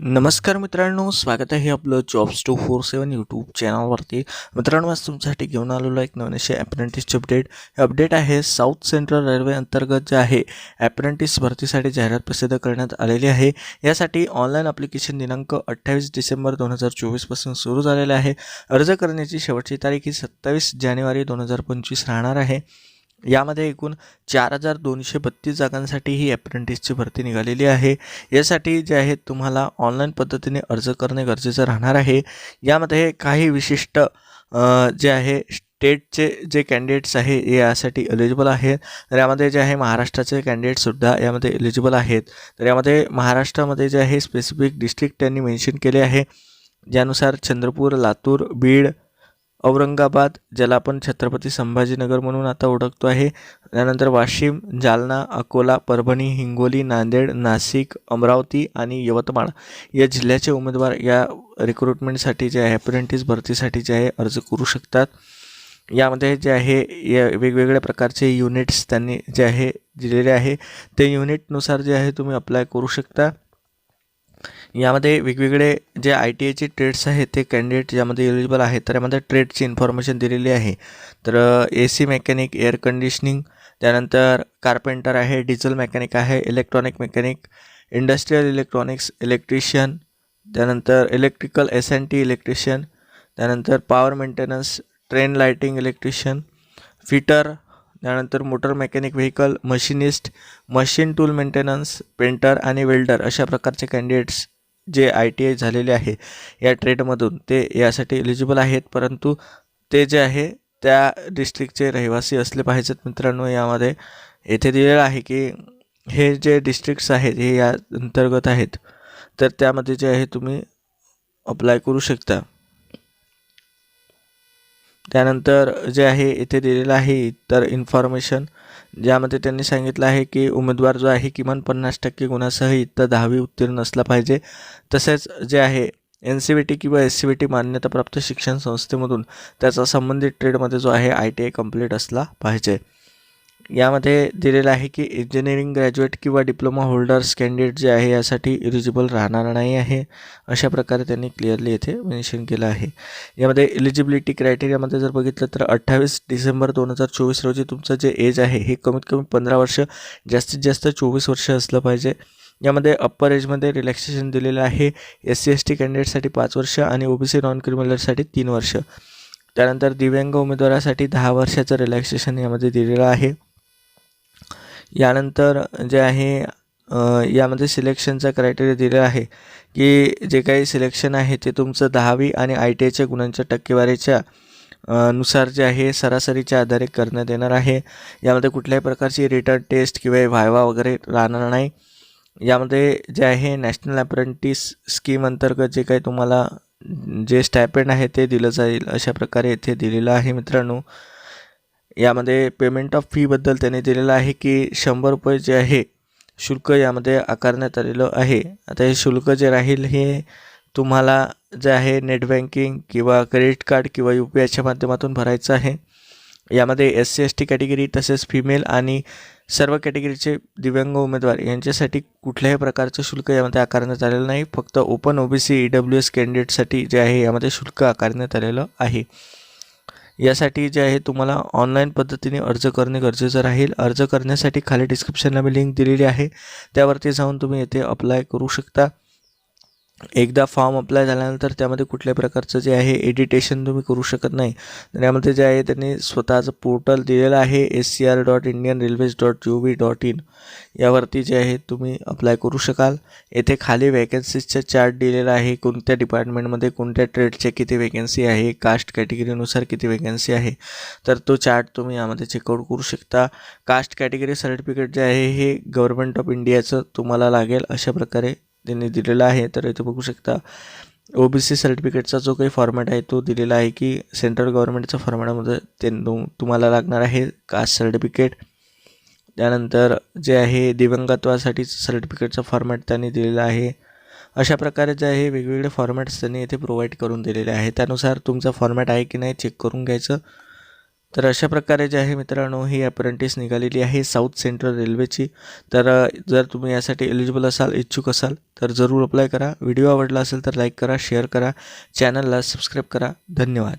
नमस्कार मित्रांनो स्वागत आहे आपलं jobs two four seven YouTube चॅनलवरती मित्रांनो आज तुमच्यासाठी घेऊन आलेलो एक नवीन असे ॲप्रेंटिसचे अपडेट हे अपडेट आहे साऊथ सेंट्रल रेल्वे अंतर्गत जे आहे ॲप्रेंटिस भरतीसाठी जाहिरात प्रसिद्ध करण्यात आलेली आहे. यासाठी ऑनलाईन अप्लिकेशन दिनांक अठ्ठावीस डिसेंबर दोन हजार चोवीसपासून सुरू झालेला आहे. अर्ज करण्याची शेवटची तारीख ही सत्तावीस जानेवारी दोन हजार पंचवीस राहणार आहे. यामध्ये एकूण चार हजार दोनशे बत्तीस जागांसाठी ही अप्रेंटिसची भरती निघालेली आहे. यासाठी जे आहे तुम्हाला ऑनलाईन पद्धतीने अर्ज करणे गरजेचं राहणार आहे. यामध्ये काही विशिष्ट जे आहे स्टेटचे जे कॅन्डिडेट्स आहे यासाठी एलिजिबल आहेत. तर यामध्ये जे आहे महाराष्ट्राचे कॅन्डिडेटसुद्धा यामध्ये एलिजिबल आहेत. तर यामध्ये महाराष्ट्रामध्ये जे आहे स्पेसिफिक डिस्ट्रिक्ट त्यांनी मेन्शन केले आहे. ज्यानुसार चंद्रपूर लातूर बीड औरंगाबाद ज्याला आपण छत्रपती संभाजीनगर म्हणून आता ओळखतो आहे. त्यानंतर वाशिम जालना अकोला परभणी हिंगोली नांदेड नाशिक अमरावती आणि यवतमाळ. या जिल्ह्याचे उमेदवार या रिक्रुटमेंटसाठी जे आहे अप्रेंटिस भरतीसाठी जे आहे अर्ज करू शकतात. यामध्ये जे आहे या वेगवेगळ्या प्रकारचे युनिट्स त्यांनी जे आहे दिलेले आहे. ते युनिटनुसार जे आहे तुम्ही अप्लाय करू शकता. यामध्ये वेगवेगळे जे आय टी आयचे ट्रेड्स आहेत ते कॅन्डिडेट यामध्ये एलिजिबल आहेत तर यामध्ये ट्रेडची इन्फॉर्मेशन दिलेली आहे. तर A C mechanic air conditioning त्यानंतर कार्पेंटर आहे डिझेल मेकॅनिक आहे electronic mechanic industrial electronics electrician त्यानंतर electrical S N T electrician त्यानंतर power maintenance train lighting electrician fitter त्यानंतर motor mechanic vehicle machinist machine tool maintenance painter आणि welder अशा प्रकारचे candidates जे आय टी आय झालेले आहे या ट्रेडमधून. ते यासाठी एलिजिबल आहेत परंतु ते जे आहे त्या डिस्ट्रिक्टचे रहिवासी असले पाहिजेत मित्रांनो. यामध्ये येथे दिलेलं आहे की हे जे डिस्ट्रिक्ट्स आहेत हे या अंतर्गत आहेत तर त्यामध्ये जे आहे तुम्ही अप्लाय करू शकता. त्यानंतर जे आहे इथे दिलेलं आहे इतर इन्फॉर्मेशन ज्यामध्ये त्यांनी सांगितलं आहे की उमेदवार जो आहे किमान पन्नास टक्के गुणासह इतर दहावी उत्तीर्ण असला पाहिजे. तसेच जे आहे एन सी बी टी किंवा एस सी बी टी मान्यताप्राप्त शिक्षण संस्थेमधून त्याचा संबंधित ट्रेडमध्ये जो आहे आय टी आय कंप्लीट असला पाहिजे. यामध्ये दिलेलं आहे की इंजिनिअरिंग ग्रॅज्युएट किंवा डिप्लोमा होल्डर्स कॅन्डिडेट जे आहे यासाठी इलिजिबल राहणार नाही आहे. अशा प्रकारे त्यांनी क्लिअरली येथे मेन्शन केलं आहे. यामध्ये इलिजिबिलिटी क्रायटेरियामध्ये जर बघितलं तर अठ्ठावीस डिसेंबर दोन हजार चोवीस रोजी तुमचं जे एज आहे हे कमीत कमी पंधरा वर्ष जास्तीत जास्त चोवीस वर्ष असलं पाहिजे. यामध्ये अप्पर एजमध्ये रिलॅक्सेशन दिलेलं आहे. एस सी एस टी कॅन्डिडेटसाठी पाच वर्ष आणि ओ बी सी नॉन क्रिमिनलसाठी तीन वर्ष. त्यानंतर दिव्यांग उमेदवारासाठी दहा वर्षाचं रिलॅक्सेशन यामध्ये दिलेलं आहे. यानंतर जे आहे यामध्ये सिलेक्शनचा क्रायटेरिया दिलेला आहे की जे काही सिलेक्शन आहे ते तुमचं दहावी आणि आय टी आयच्या गुणांच्या टक्केवारीच्या नुसार जे आहे सरासरीच्या आधारे करण्यात येणार आहे. यामध्ये कुठल्याही प्रकारची रिटर्न टेस्ट किंवा व्हायवा वगैरे राहणार नाही. यामध्ये जे आहे नॅशनल अप्रेंटिस स्कीम अंतर्गत जे काही तुम्हाला जे स्टॅपेंड आहे ते दिलं जाईल अशा प्रकारे इथे दिलेलं आहे मित्रांनो. यामध्ये पेमेंट ऑफ फीबद्दल त्यांनी दिलेलं आहे की शंभर रुपये जे आहे शुल्क यामध्ये आकारण्यात आलेलं आहे. आता हे शुल्क जे राहील हे तुम्हाला जे आहे नेट बँकिंग किंवा क्रेडिट कार्ड किंवा यू पी आयच्या माध्यमातून भरायचं आहे. यामध्ये S C S T category तसेच फिमेल आणि सर्व कॅटेगरीचे दिव्यांग उमेदवार यांच्यासाठी कुठल्याही प्रकारचं शुल्क यामध्ये आकारण्यात आलेलं नाही. फक्त open O B C E W S कॅन्डिडेटसाठी जे आहे यामध्ये शुल्क आकारण्यात आलेलं आहे. यासाठी जे आहे तुम्हाला ऑनलाईन पद्धतीने अर्ज करणे गरजेचं राहील. अर्ज करण्यासाठी खाली डिस्क्रिप्शनला मी लिंक दिलेली आहे. त्यावरती जाऊन तुम्ही येथे अप्लाय करू शकता. एकदा फॉर्म अप्लाय झाल्यानंतर त्यामध्ये कुठल्याही प्रकारचं जे आहे एडिटेशन तुम्ही करू शकत नाही. त्यामध्ये जे आहे त्यांनी स्वतःचं पोर्टल दिलेलं आहे S C R dot Indian railways dot U V dot in यावरती जे आहे तुम्ही अप्लाय करू शकाल. येथे खाली वॅकन्सीजचा चार्ट दिलेला आहे कोणत्या डिपार्टमेंटमध्ये कोणत्या ट्रेडचे किती वेकन्सी आहे कास्ट कॅटेगरीनुसार किती वेकन्सी आहे. तर तो चार्ट तुम्ही यामध्ये चेकआउट करू शकता. कास्ट कॅटेगरी सर्टिफिकेट जे आहे हे गव्हर्नमेंट ऑफ इंडियाचं तुम्हाला लागेल. अशा प्रकारे त्यांनी दिलेला आहे तर इथे बघू शकता ओ बी सी सर्टिफिकेटचा जो काही फॉर्मॅट आहे तो दिलेला आहे की सेंट्रल गव्हर्नमेंटच्या फॉर्मॅटमध्ये ते तुम्हाला लागणार आहे कास्ट सर्टिफिकेट त्यानंतर जे आहे दिव्यांगत्वासाठी सर्टिफिकेटचा फॉर्मॅट त्यांनी दिलेला आहे. अशा प्रकारे जे आहे वेगवेगळे फॉर्मॅट्स त्यांनी इथे प्रोव्हाइड करून दिलेले आहे. त्यानुसार तुमचा फॉर्मॅट आहे की नाही चेक करून घ्यायचं. तर अशा प्रकारे जे आहे मित्रांनो ही अप्रेंटिस निघालेली आहे साऊथ सेंट्रल रेल्वेची तर जर तुम्ही यासाठी एलिजिबल असाल इच्छुक असाल तर जरूर अप्लाय करा. व्हिडिओ आवडला असेल तर लाईक करा शेअर करा. चॅनलला सबस्क्राईब करा. धन्यवाद.